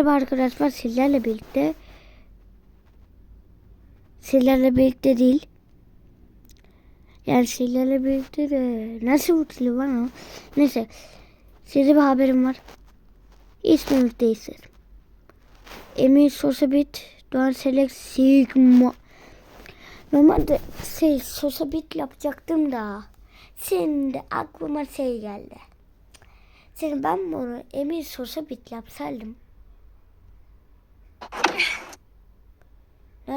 Merhaba arkadaşlar sizlerle birlikte sizlerle birlikte değil. Yani sizlerle birlikte de nasıl mutlu lan o neyse size bir haberim var. İsmimiz değilsin Emir Sosabit Doğan Selek Sigma. Normalde şey Sosabit yapacaktım da şimdi aklıma şey geldi. Senin ben bunu Emir Sosabit yapsaydım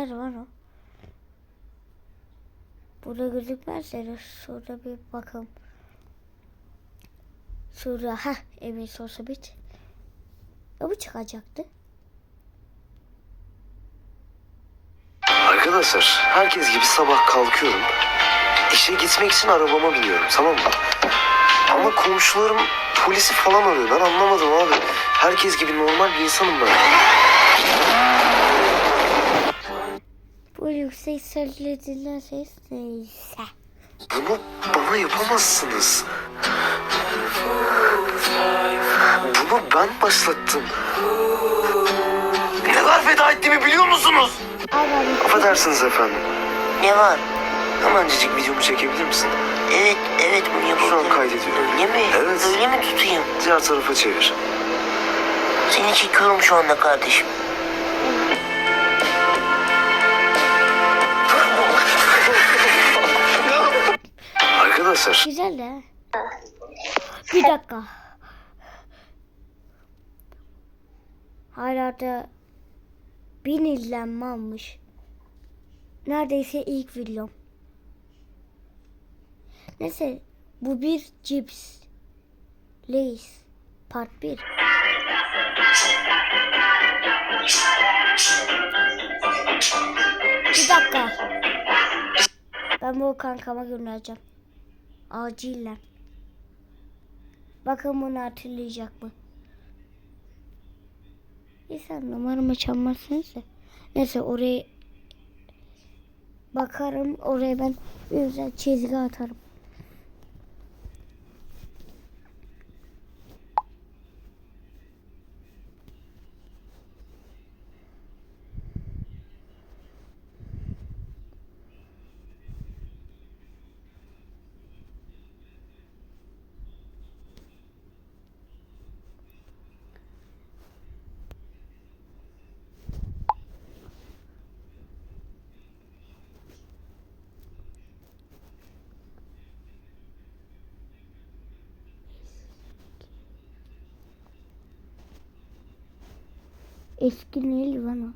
Nerede var o? Burada gözükmezse de şurada bir bakalım. Şurada ha Emir Sosabit. O bu çıkacaktı. Arkadaşlar herkes gibi sabah kalkıyorum. İşe gitmek için arabama biniyorum tamam mı? Ama komşularım polisi falan arıyor. Ben anlamadım abi. Herkes gibi normal bir insanım ben. Yüksek sesle dinlen ses neyse. Bunu bana yapamazsınız. Bunu ben başlattım. Neler feda ettiğimi biliyor musunuz? Ben Affedersiniz efendim. Ne var? Hemencecik videomu çekebilir misin? Evet, evet bunu. Şu an kaydediyorum. Öyle mi? Evet. Öyle mi tutayım? Diğer tarafa çevir. Seni çekiyorum şu anda kardeşim. Güzel de. Bir dakika. Hala da bin izlenme almış. Neredeyse ilk videom. Neyse bu bir cips. Lays. Part 1. Bir dakika. Ben bu kankama göndereceğim. Acilen. Bakın bunu hatırlayacak mı? Neyse numaramı çalmazsınız da. Neyse oraya bakarım. Oraya ben güzel çizgi atarım. Eski neydi lan?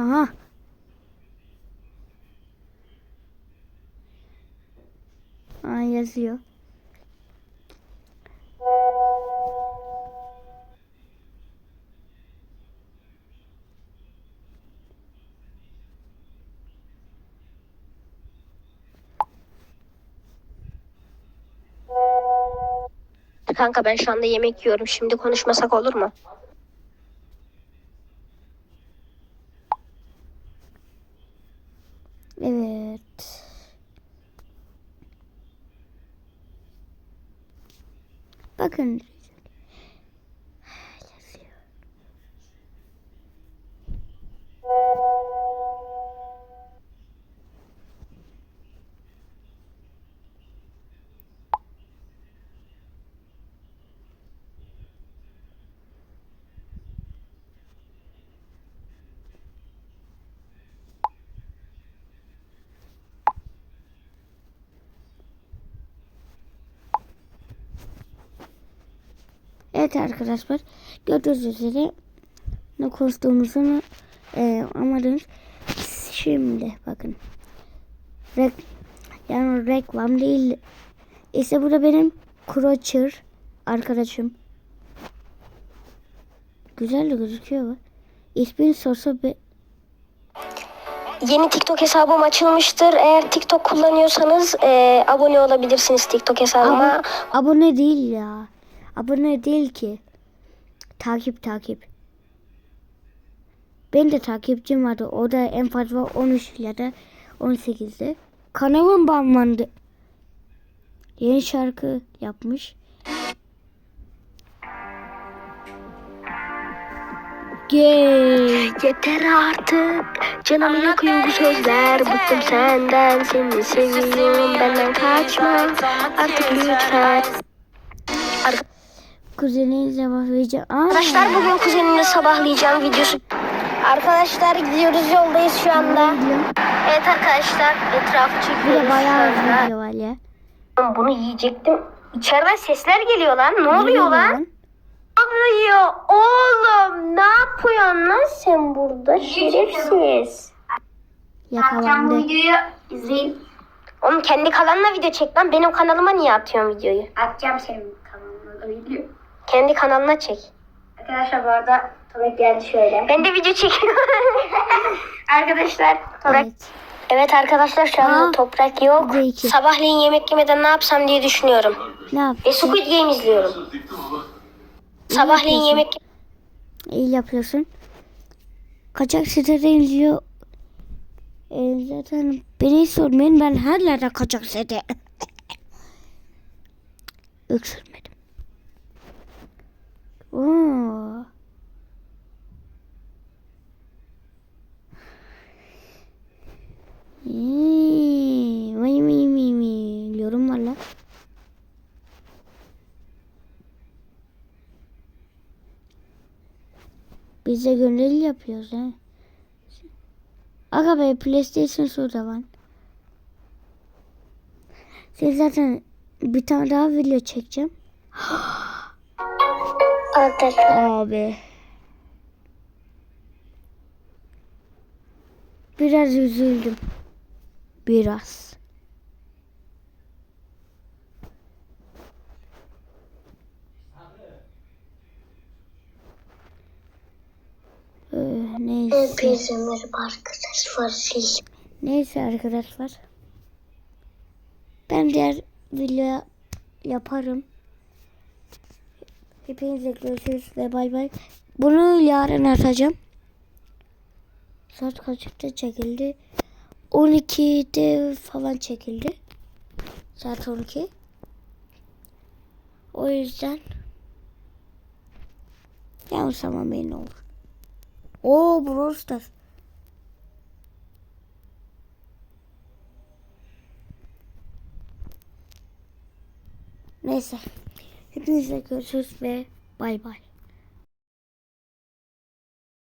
Aha. Aa, yazıyor. Kanka ben şu anda yemek yiyorum. Şimdi konuşmasak olur mu? Evet. Bakın. Yazıyor. Evet arkadaşlar gördüğünüz üzere ne konuştuğumuzu e, anladınız. Şimdi bakın. Rek, yani reklam değil. İşte burada benim Crocher arkadaşım. Güzel de gözüküyor bu. İsmini sorsa be, yeni TikTok hesabım açılmıştır. Eğer TikTok kullanıyorsanız e, abone olabilirsiniz TikTok hesabıma. Abo- abone değil ya. Abone değil ki. Takip takip. Ben de takipçim vardı. O da en fazla 13 ya da 18'di. Kanalım banlandı. Yeni şarkı yapmış. Gay. Yeter artık canımı yakıyor bu sözler Bıktım senden seni seviyorum benden kaçma artık lütfen Kuzeninizle bakacağım. Aa, Arkadaşlar bugün kuzenimle sabahlayacağım videosu Arkadaşlar gidiyoruz yoldayız şu anda Evet arkadaşlar etrafı bir çekiyoruz şu bayağı anda. video var ya. Bunu yiyecektim İçeriden sesler geliyor lan ne oluyor lan? lan? Ne oluyor oğlum ne yapıyorsun lan sen burada şerefsiz Yakalandı. videoyu izleyin. Oğlum kendi kanalına video çek lan. Benim kanalıma niye atıyorsun videoyu? Atacağım senin kanalına da video. Kendi kanalına çek. Arkadaşlar bu arada Toprak geldi şöyle. Ben de video çekiyorum. Arkadaşlar Toprak. Evet. Evet arkadaşlar şu anda Aa, toprak yok. iki. Sabahleyin yemek yemeden ne yapsam diye düşünüyorum. Ne yap? Ve Squid Game izliyorum. Sabahleyin yemek İyi yapıyorsun. Kaçak sitede izliyor. E, zaten beni sormayın ben her yerde kaçak site. Öksürmedim. Oo. Vay vay vay vay. Yorum var lan. Biz de gönüllü yapıyoruz ha. Aga be PlayStation şurada var. Sen zaten bir tane daha video çekeceğim. Abi. Biraz üzüldüm. Biraz. Ee, neyse. Hepinize merhaba arkadaşlar. Neyse arkadaşlar. Ben diğer video yaparım. Hepinizle görüşürüz ve bay bay. Bunu yarın atacağım. Saat kaçta çekildi? 12'de falan çekildi. Saat 12. O yüzden yanlış benim olur. Oo Brawl Stars. Neyse. Hepinizle görüşürüz ve bay bay.